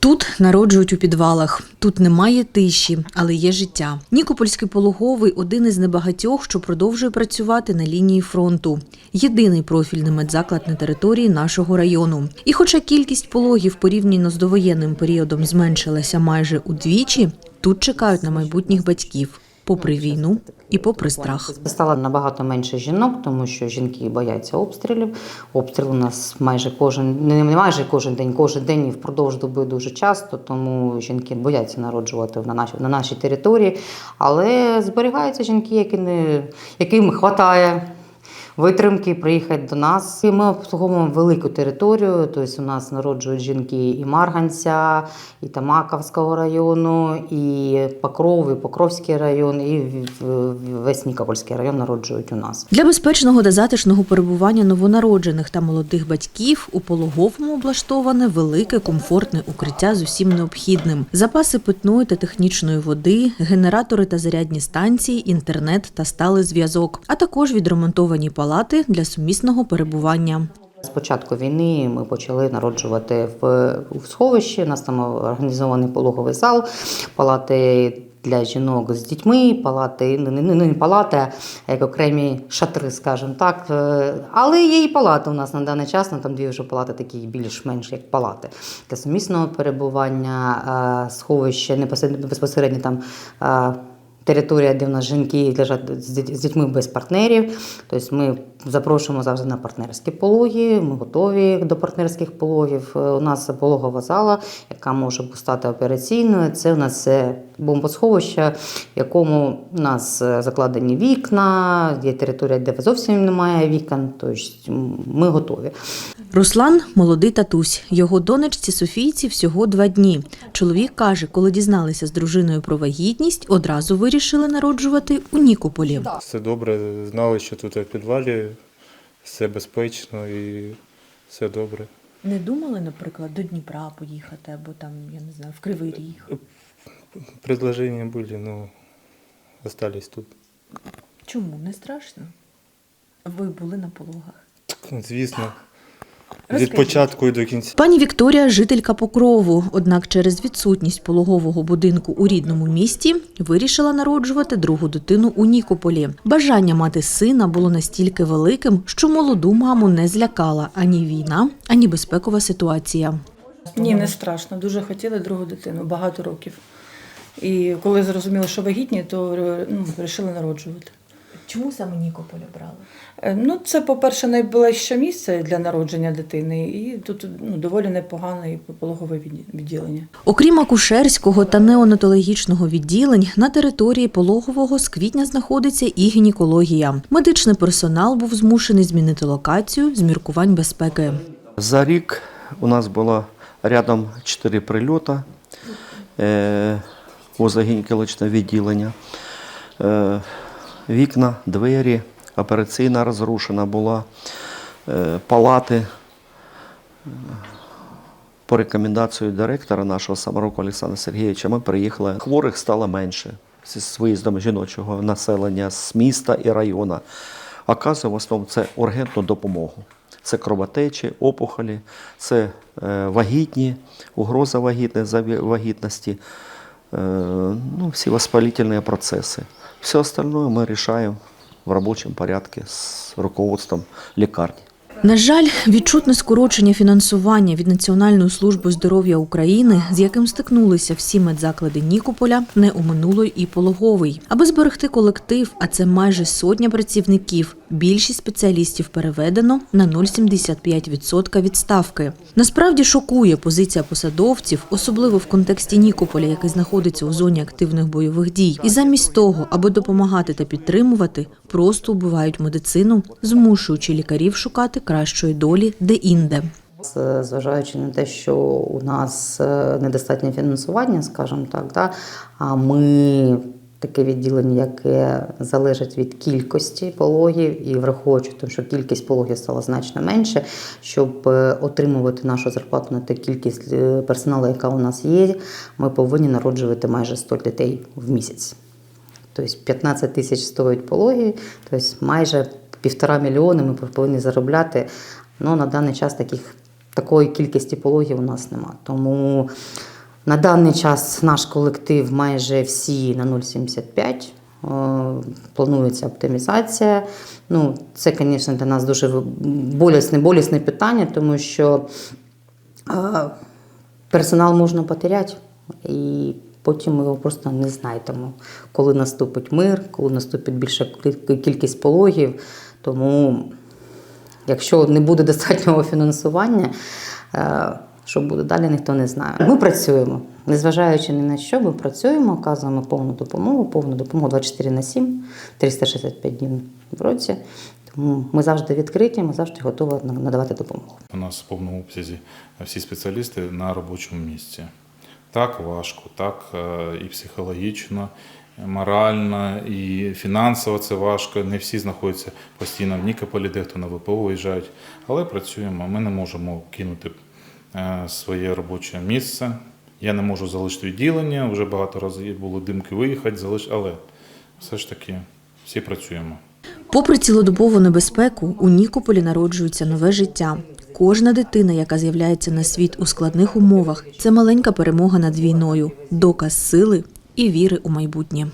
Тут народжують у підвалах. Тут немає тиші, але є життя. Нікопольський пологовий один із небагатьох, що продовжує працювати на лінії фронту. Єдиний профільний медзаклад на території нашого району. І хоча кількість пологів порівняно з довоєнним періодом зменшилася майже удвічі, тут чекають на майбутніх батьків, попри війну і попри страх. Стало набагато менше жінок, тому що жінки бояться обстрілів. Обстріл у нас майже кожен, не майже кожен день, кожен день і впродовж доби дуже часто, тому жінки бояться народжувати на нашій, на нашій території. Але зберігаються жінки, які не, яким вистачає витримки приїхати до нас. І ми обслуговуємо велику територію. Тобто у нас народжують жінки і Марганця, і Тамаковського району, і Покров, і Покровський район, і весь Нікопольський район народжують у нас. Для безпечного та затишного перебування новонароджених та молодих батьків у пологовому облаштоване велике комфортне укриття з усім необхідним: запаси питної та технічної води, генератори та зарядні станції, інтернет та сталий зв'язок, а також відремонтовані палати для сумісного перебування. З початку війни ми почали народжувати в, сховищі. Нас там організований пологовий зал, палати для жінок з дітьми, палати, не, палати, а як окремі шатри, скажімо так. Е, Але є і палати у нас на даний час, ну, там дві вже палати такі більш-менш як палати. Для сумісного перебування е, сховище безпосередньо там. Територія, де в нас жінки лежать з дітьми без партнерів. Тобто ми запрошуємо завжди на партнерські пологи. Ми готові до партнерських пологів. Е, У нас пологова зала, яка може стати операційною. Це у нас е, бомбосховище, в якому у нас е, закладені вікна, є територія, де зовсім немає вікон. Тобто ми готові. Руслан молодий татусь. Його донечці Софійці всього два дні. Чоловік каже, коли дізналися з дружиною про вагітність, одразу вирішили народжувати у Нікополі. Все добре, знали, що тут в підвалі, все безпечно і все добре. Не думали, наприклад, до Дніпра поїхати або там, я не знаю, в Кривий Ріг. Предложення були, но остались тут. Чому не страшно? Ви були на пологах. Ну, Звісно. Від початку і до кінця. Пані Вікторія жителька Покрову, однак через відсутність пологового будинку у рідному місті вирішила народжувати другу дитину у Нікополі. Бажання мати сина було настільки великим, що молоду маму не злякала ані війна, ані безпекова ситуація. Ні, не страшно. Дуже хотіли другу дитину багато років. І коли зрозуміли, що вагітні, то ну, вирішили народжувати. Чому саме Нікополь обрали? Е, Ну, це, по-перше, найближче місце для народження дитини, і тут ну, доволі непогане і пологове відділення. Окрім акушерського та неонатологічного відділень, на території пологового з квітня знаходиться і гінекологія. Медичний персонал був змушений змінити локацію з міркувань безпеки. За рік у нас було рядом 4 прильоти е, возле гінекологічного відділення. Вікна, двері, операційна розрушена була, е, палати. Е, По рекомендації директора нашого Самарука Олександра Сергійовича ми приїхали. Хворих стало менше з виїздом жіночого населення з міста і району. Оказує в основному це ургентну допомогу. Це кровотечі, опухолі, це е, вагітні, угроза вагітності, е, ну, всі воспалительні процеси. Все остальное мы решаем в рабочем порядке с руководством лікарні. На жаль, відчутне скорочення фінансування від Національної служби здоров'я України, з яким стикнулися всі медзаклади Нікополя, не оминуло і пологовий. Аби зберегти колектив, а це майже сотня працівників. Більшість спеціалістів переведено на 0,75% відставки. Насправді шокує позиція посадовців, особливо в контексті Нікополя, який знаходиться у зоні активних бойових дій. І замість того, аби допомагати та підтримувати, просто вбивають медицину, змушуючи лікарів шукати кращої долі де-інде. Зважаючи на те, що у нас е, недостатнє фінансування, скажімо так, да, а ми таке відділення, яке залежить від кількості пологів, і враховуючи те, що кількість пологів стала значно менше, щоб е, отримувати нашу зарплату на ту кількість е, персоналу, яка у нас є, ми повинні народжувати майже 100 дітей в місяць. Тобто 15 тисяч стоять пологи, тобто майже півтора мільйони ми повинні заробляти. Ну, на даний час таких, такої кількості пологів у нас нема. Тому На даний час наш колектив майже всі на 0,75. Е, Планується оптимізація. Ну, це, звісно, для нас дуже болісне, болісне питання, тому що персонал можна потеряти, і потім ми його просто не знайдемо, коли наступить мир, коли наступить більша кількість пологів. Тому, якщо не буде достатнього фінансування, е, що буде далі, ніхто не знає. Ми працюємо, незважаючи ні на що, ми працюємо, оказуємо повну допомогу, повну допомогу 24 на 7, 365 днів в році. Тому ми завжди відкриті, ми завжди готові надавати допомогу. У нас в повному обсязі всі спеціалісти на робочому місці. Так важко, так е, і психологічно, морально, і фінансово це важко. Не всі знаходяться постійно в Нікополі, дехто на ВПО виїжджають, але працюємо. Ми не можемо кинути е, своє робоче місце. Я не можу залишити відділення, вже багато разів були димки виїхати, залиш... але все ж таки всі працюємо. Попри цілодобову небезпеку, у Нікополі народжується нове життя. Кожна дитина, яка з'являється на світ у складних умовах, це маленька перемога над війною, доказ сили і віри у майбутнє.